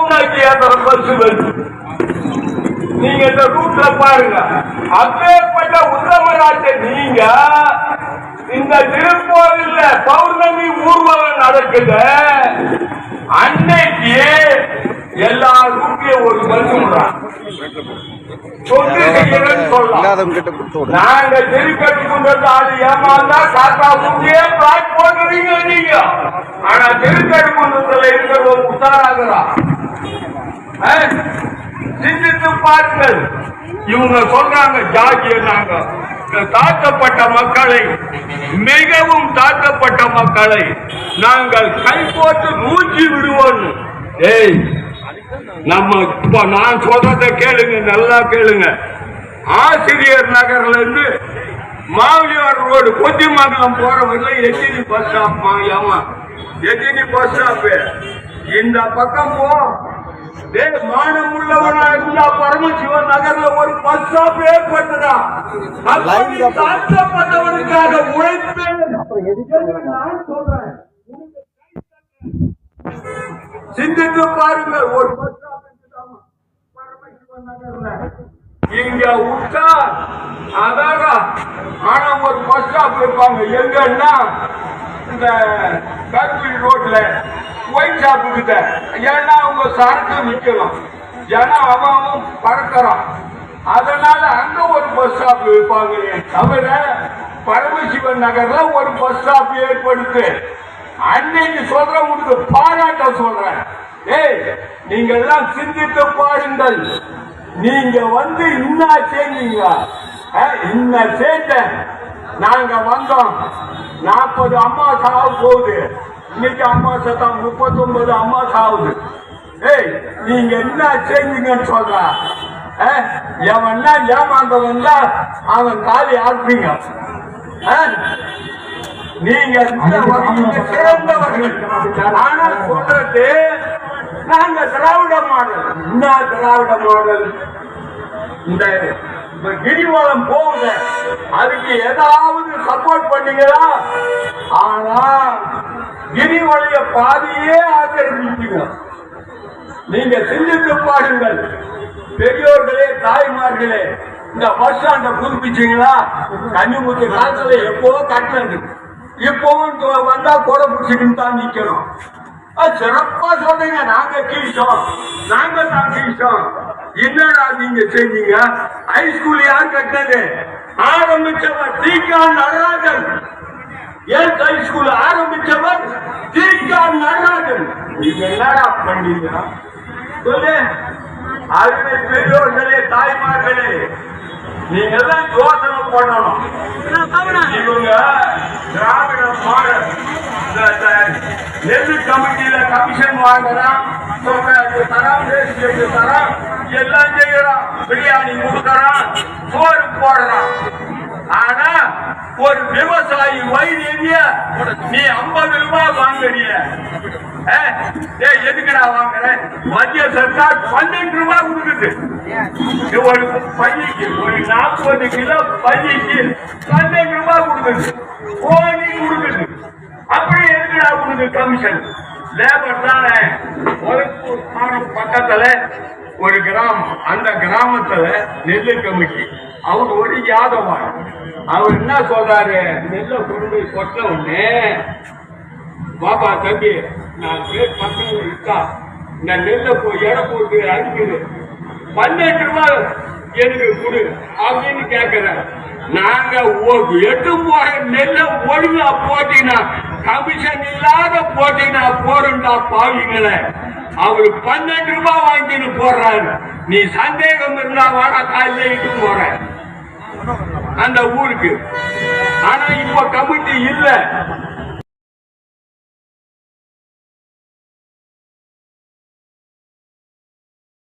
உனக்கு ஏதோ பஸ் வருது. நீங்க இந்த ரூட்ல பாருங்க. அப்பேற்பட்ட உத்தமராட்ட நீங்க இந்த திருப்போரில் பௌர்ணமி ஊர்வலம் நடக்குது. அன்னைக்கு இல்லாதவங்க கிட்ட கொடுத்து விடுங்க நாங்க திருக்கட்டு கொண்டு ஆளு ஏமாந்தா காக்கா குண்டியே பிளாக் நீங்க ஆனா திருக்கட்டு குன்றத்துல இருக்கிற உத்தாராகிறா சிந்தித்து இவங்க சொல்றாங்க ஜாதிய நாங்க இந்த மக்களை மிகவும் தாக்கப்பட்ட மக்களை நாங்கள் கை போட்டு நூற்றி விடுவோம் ஏய் நம்ம இப்ப நான் சொல்றத கேளுங்க நல்லா கேளுங்க. ஆசிரியர் நகர்ல இருந்து மாவியார் ரோடு கொத்திமங்கலம் போற வரையில எத்தினி பஸ் ஸ்டாப் ஆமா. எத்தினி பஸ் ஸ்டாப் இந்த பக்கம் போ. டேய் மானம் உள்ளவனா இருந்தா பரமசிவன் நகர்ல ஒரு பஸ் ஸ்டாப் ஏற்பட்டதா தாழ்த்தப்பட்டவனுக்காக உழைப்பேன். நான் சொல்றேன்? சிந்தித்து பாருங்கள் ஒரு பஸ் ஸ்டாப் இங்க விட்டா அதாக ஆனா ஒரு பஸ் ஸ்டாப் இருப்பாங்க. எங்கன்னா இந்த கருப்பூரி ரோட்ல ஒயிட் ஷாப் கிட்ட. ஏன்னா அவங்க சரக்கு நிக்கலாம் ஏன்னா அவன் அவன் பறக்கிறான். அதனால அங்க ஒரு பஸ் ஸ்டாப் இருப்பாங்க தவிர பரமசிவன் நகர்ல ஒரு பஸ் ஸ்டாப் ஏற்படுத்து. அன்னைக்கு சொல்ற உங்களுக்கு பாராட்ட சொல்றேன். ஏய் நீங்க எல்லாம் சிந்தித்து பாருங்கள். நீங்க வந்து இன்ன சேர்ந்தீங்க இன்ன சேர்த்தேன் நாங்க வந்தோம். நாற்பது அம்மா சாவு போகுது. இன்னைக்கு அம்மா சத்தம் முப்பத்தி ஒன்பது அம்மா சாவுது ஏய் நீங்க என்ன செஞ்சீங்கன்னு சொல்ற? எவன்னா ஏமாந்தவன் தான் அவன் காலி ஆர்ப்பீங்க. அஹ், நீங்க நீங்க சிறந்தவர்கள் ஆனா சொல்றது நாங்க திராவிட மாடல். என்ன திராவிட மாடல்? இந்த இந்த கிரிவலம் போகுது அதுக்கு ஏதாவது சப்போர்ட் பண்ணீங்களா ஆனா கிரிவலைய பாதியே ஆக்கிரமிப்பீங்க நீங்க சிந்தித்து பாருங்கள். பெரியோர்களே தாய்மார்களே இந்த பஸ் ஸ்டாண்ட புதுப்பிச்சீங்களா? கன்னிமுத்து காலத்துல எப்போ கட்டினது? இப்பவும் வந்தா கொடை பிடிச்சிக்கிட்டு தான் நிக்கணும். சிறப்பா சொல்றீங்க நாங்க கீழ்ச்சோம். நாங்க தான் கீழ்ச்சோம். என்னடா நீங்க செஞ்சீங்க ஹைஸ்கூல் யார் கட்டினது? ஆரம்பிச்சவர் தீகா நடராஜன். ஏன் ஹை ஸ்கூல் ஆரம்பிச்சவர் தீகா நடராஜன்? நீங்க என்னடா பண்ணீங்க சொல்லு. அருமை பெரியோர்களே தாய்மார்களே நீங்க எல்லாம் யோசனை பண்ணணும் இவங்க திராவிட மாடல். இந்த- இந்த நெல்லு கமிட்டியில கமிஷன் வாங்குறான் தரான் தரம் ரேஷன் தரான் எல்லாம் செய்யறான் பிரியாணி கொடுக்கறான் சோறு போடுறான் ஆனா ஒரு விவசாயி வைத்திய நீ ஐம்பது ரூபாய் வாங்குறிய. ஏய், ஏய், எதுக்குடா வாங்குற? மத்திய சர்க்கார் பன்னெண்டு ரூபாய் கொடுக்குது. ஒரு பையக்கு ஒரு நாற்பது கிலோ பையக்கு பன்னெண்டு ரூபாய் கொடுக்குது. கோடி கொடுக்குது அப்படி எதுக்குடா கொடுக்குது கமிஷன் லேபர் தானே. ஒரு பக்கத்துல ஒரு கிராமம். அந்த கிராமத்துல நெல்லு கமிட்டி அவர் ஒரு யாதவன் அவர் என்ன சொல்றாரு? நெல்ல கொண்டு கொட்ட உடனே பாபா தம்பி நான் பேர் பக்கத்துல இருக்கா? இந்த நெல்ல போய் எடை போட்டு அனுப்பிடு. பன்னெண்டு ரூபாய் எனக்கு கொடு. அப்படின்னு கேட்கிறேன் நாங்க எட்டு போற நெல்லை ஒழுங்கா போட்டினா கமிஷன் இல்லாத போட்டினா போறண்டா பாவிங்களே. அவரு பன்னெண்டு ரூபாய் வாங்கின்னு போடுறாரு. நீ சந்தேகம் இருந்தா வாட காலையில இட்டு போறேன் அந்த ஊருக்கு. ஆனா இப்ப கமிட்டி இல்லை.